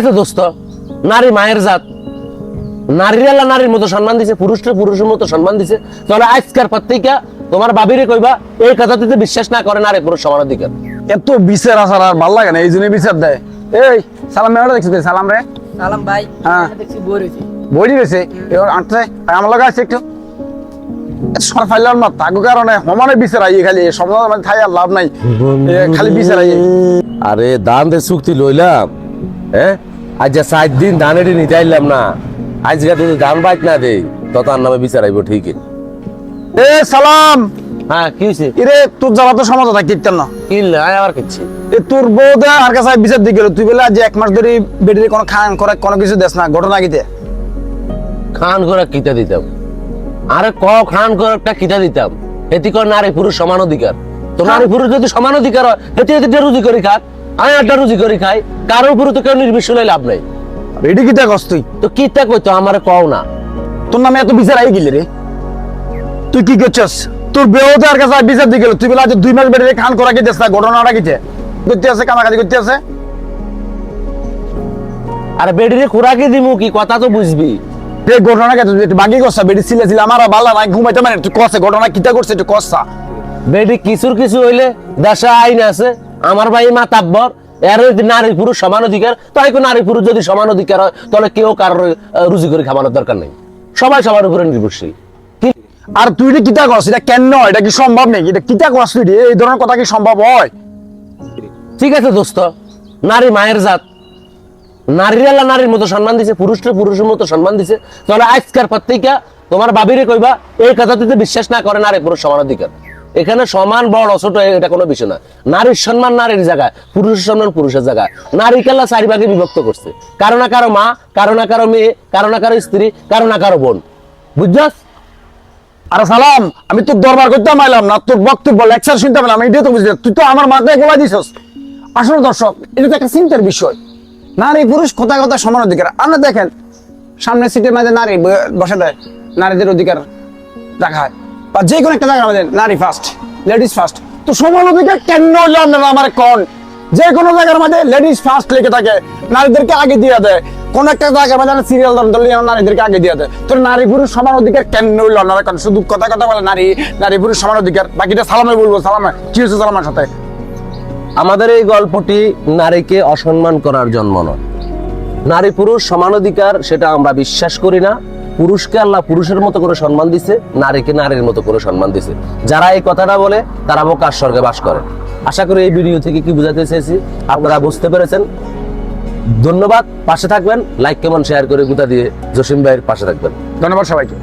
আছে দোস্ত। নারী মায়ের জাত। নারীর আল্লাহ নারীর মতো সম্মান দিছে পুরুষরা পুরুষের মতো সম্মান দিছে। তাহলে আজকার পত্রিকা তোমার বাবিরে কইবা এই কথা যদি বিশ্বাস না করে নারী পুরুষ সমান অধিকার এত বিচার আসার আর ভালো লাগে না এই জন্য বিচার দেয়। এই সালাম মেয়েটা দেখছিস সালাম রে। সালাম ভাই হ্যাঁ। দেখছি বই রয়েছে। বই রয়েছে? এবার আনতে আমার লগে আছে একটু। সর ফাইলাম না তাগো কারণে সমানে বিচার আই খালি সমাজ মানে থাই আর লাভ নাই। খালি বিচার আই আরে দান দে চুক্তি লইলাম। হ্যাঁ? আজ যা সাত দিন ধানের নিতে আইলাম না। আজকে যদি ধান বাইক না দেই তো তার নামে বিচার আইব ঠিকই। এ সালাম! হ্যাঁ কি হয়েছে ইরে তোর জ্বালা তো সমাজ থাকে না। আয় আবার কিচ্ছি এ তোর বউ দে আর কাছে বিচার দিয়ে গেল। তুই বলে আজ এক মাস ধরে বেডির কোনো খান করে কোনো কিছু দেস না ঘটনা কিতে খান করে কিতা দিতাম? আরে ক খান করে একটা কিতা দিতাম? এটি নারী পুরুষ সমান অধিকার। তো নারী পুরুষ যদি সমান অধিকার হয় এটি এটি রুজি করি খাক আমি একটা রুজি করি খাই কারোর উপরে তো কেউ নির্বিশ্বলাই লাভ নাই। এটি কিতে কস তুই? তো কিতা কইতো আমারে কও না। তোর নামে এত বিচার আই গেলি রে। তুই কি করছস? তোর বেহতে আর কাছে বিচার দিয়ে গেল। তুই বলে আজ দুই মাস বেড়ে খান করা কি দেস না ঘটনাটা কিতে করতে আছে কামাকাজি করতে আছে? আর বেডিরে খোরাকি দিমু কি? কথা তো বুঝবি। এই ঘটনা কে? তুই একটু বাকি করছা বেড়ি ছিলে ছিলে আমার বালা নাই ঘুমাইতে মানে তুই কসে ঘটনা কিতা করছে একটু কসা। বেডি কিছুর কিছু হইলে দেশে আইন আছে। আমার ভাই মাতাব্বর এর যদি নারী পুরুষ সমান অধিকার তাই নারী পুরুষ যদি সমান অধিকার হয় তাহলে কেউ কারোর রুজি করে খাওয়ানোর দরকার নেই। সবাই সবার উপরে নির্ভরশীল। আর তুই এটা কিতা করছ এটা কেন এটা কি সম্ভব নাকি? এটা কিতা করছ তুই? এই ধরনের কথা কি সম্ভব হয়? ঠিক আছে দোস্ত নারী মায়ের জাত। নারীর আল্লাহ নারীর মতো সম্মান দিছে পুরুষরা পুরুষের মতো সম্মান দিছে। তাহলে আজকার পত্রিকা তোমার বাবিরে কইবা এই কথা যদি বিশ্বাস না করে নারী পুরুষ সমান অধিকার। এখানে সমান বড়, ছোট, এটা কোনো বিষয় না নারীর সম্মান নারীর জায়গায়, পুরুষের সম্মান পুরুষের জায়গায়। নারী কেলা চারি ভাগে বিভক্ত করছে। কারও না কারও মা, কারও না কারও মেয়ে, কারও না কারও স্ত্রী, কারও না কারও বোন। বুঝছস? আরে সালাম, আমি তোর দরবার করতে না, তোর বক্তব্য লেকচার শুনতে পেলাম এটাই তো তুই তো আমার মাথায় গোলা দিছস। আসলে দর্শক, এটা তো একটা চিন্তার বিষয়। নারী পুরুষ কোথায় কোথায় সমান অধিকার। আমরা দেখেন, সামনের সিটের মাঝে নারী বসে দেয়। নারীদের অধিকার রাখা হয়। বা যে কোনো একটা জায়গার মধ্যে নারী ফার্স্ট লেডিস ফার্স্ট তো অধিকার কেন আপনারা আমার কোন? যে কোনো জায়গার মধ্যে লেডিস ফার্স্ট লিখে থাকে, নারীদেরকে আগে দিয়ে দেয়। কোন একটা জায়গার মধ্যে সিরিয়াল ধরলে নারীদেরকে আগে দিয়ে দেয়। তো নারী পুরুষ সমান অধিকার কেন হইল আপনারা কোন? শুধু কথা কথা বলে নারী নারী পুরুষ সমান অধিকার বাকিটা সালামে বলব, সালামে। কি হচ্ছে সালামের সাথে? আমাদের এই গল্পটি নারীকে অসম্মান করার জন্ম নয়। নারী পুরুষ সমান অধিকার সেটা আমরা বিশ্বাস করি না। পুরুষকে আল্লাহ পুরুষের মতো করে সম্মান দিছে, নারীকে নারীর মতো করে সম্মান দিছে। যারা এই কথাটা বলে, তারা বোকার স্বর্গে বাস করে। আশা করি এই ভিডিও থেকে কি বুঝাতে চেয়েছি? আপনারা বুঝতে পেরেছেন? ধন্যবাদ, পাশে থাকবেন লাইক কেমন শেয়ার করে গুতা দিয়ে জসিম ভাইয়ের পাশে থাকবেন। ধন্যবাদ সবাইকে।